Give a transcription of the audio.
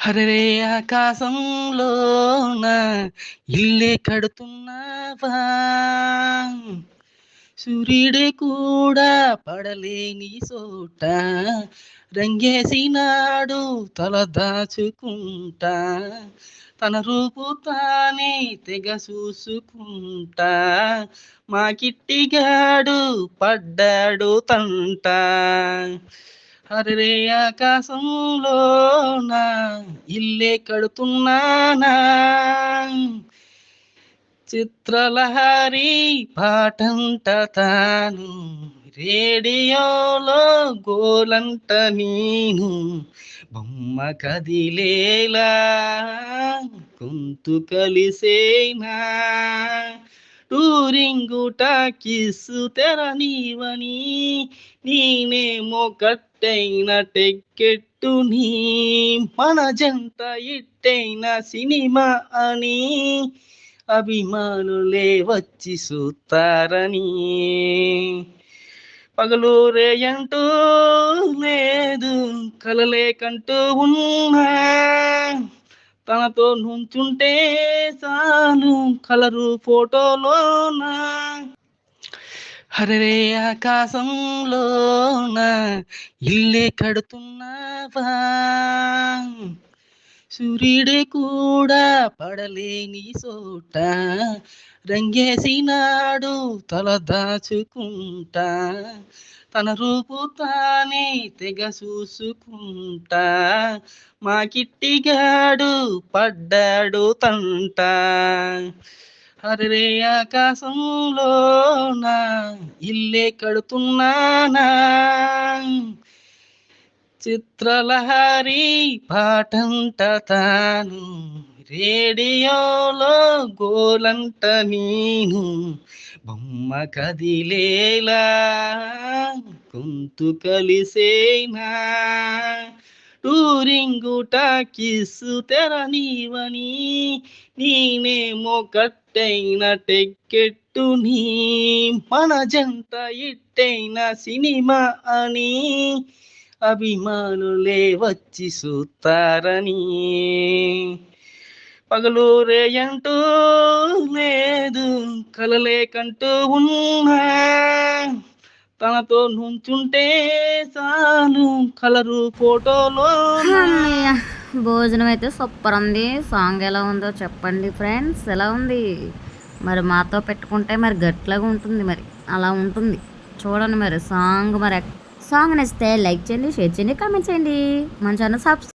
హరరే ఆకాశంలోన ఇల్లే కడుతున్నావా? సూర్యుడే కూడా పడలేని చోట రంగేసినాడు తల దాచుకుంటా. తన రూపు తానే తెగ చూసుకుంటా. మా కిట్టిగాడు పడ్డాడు తంట. హరే నా ఇల్లే కడుతున్నానా? చిత్రలహరి పాటంట తాను రేడియోలో గోలంట నేను బొమ్మ కదిలేలా గొంతు కలిసేనా? టూరింగుట టాకీసు తెరనీవని నేనేమో కట్టైన టెక్కెట్టు నీ మన జంట ఇట్టైన సినిమా అని. అభిమానులే వచ్చి చూస్తారని పగలూరే అంటూ లేదు కలలేకంటూ ఉన్నా. తనతో నుంచుంటే చాలు కలరు ఫోటోలోన. హరే ఆకాశంలోన ఇల్లే కడుతున్నావా? సూర్యుడే కూడా పడలేని చోట రంగేసినాడు తల దాచుకుంటా. తన రూపు తానే తెగ చూసుకుంటా. మా కిట్టిగాడు పడ్డాడు తంట. ఆకాశంలో నా ఇల్లే కడుతున్నానా? చిత్రలహరి పాటంట తాను రేడియోలో గోలంట నేను. బొమ్మ కదిలేలా గొంతు కలిసేనా? టూరింగుట టాకీసు తెరనీవని నేనేమో కట్టైన టెక్కెట్టు నీ మన జంట ఇట్టైన సినిమా అని అభిమానులే వచ్చి సూతారని పగలు రేయంటూ లేదు కలలేకంటూ ఉన్నా. తనతో నుంచుంటే చాలు కలరు ఫోటోలో భోజనం అయితే సూపర్ ఉంది. సాంగ్ ఎలా ఉందో చెప్పండి ఫ్రెండ్స్. ఎలా ఉంది? మరి మాతో పెట్టుకుంటే మరి గట్లాగా ఉంటుంది మరి. అలా ఉంటుంది. చూడండి మరి సాంగ్ మరి సాంగ్ నచ్చితే లైక్ చేయండి షేర్ చేయండి కామెంట్ చేయండి. మన ఛానల్ సబ్స్క్రైబ్